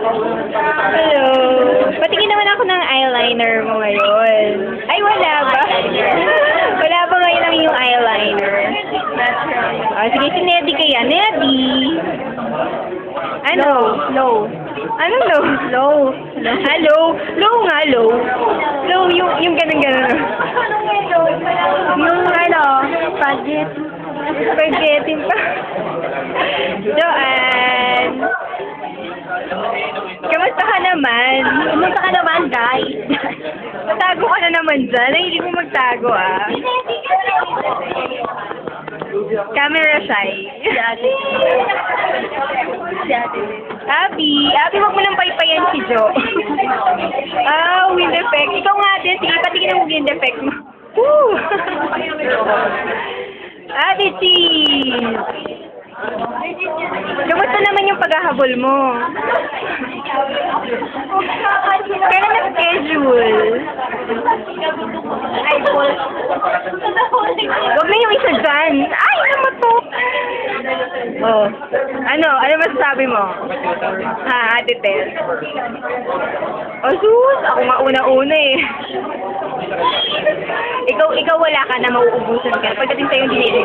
Hello. Patingin naman ako ng eyeliner mo ngayon. Ay, wala ba? wala ba ngayon ang iyong eyeliner? Ah, sige, si Neddy kaya. Neddy! Ano? Low. Ano low? Low. Hello? Low nga, low. Low, yung, yung ganun-ganun. Yung ano, spaghetti. Spaghetti pa. Joanne! Kamusta ka naman? Kamusta ka naman, guys? Magtago ka na naman dyan. Ay, hindi mo magtago, ah. Camera shy. Abby, Abby, wag mo nang paypayan si Jo. ah, wind effect. Ikaw nga din. Sige, patingin mo wind effect mo. Woo! Abby, cheese! Kamusta naman yung paghahabol mo? Kailan na-schedule? Ay, Paul. Huwag na yung isa dyan. Ay, naman to. Oh. Ano? Ano masasabi mo? Ha, Ate Tel? Oh, sus! Ako nga una-una eh. ikaw, ikaw wala ka na mauubusan ka. Pagdating sa'yo, hindi na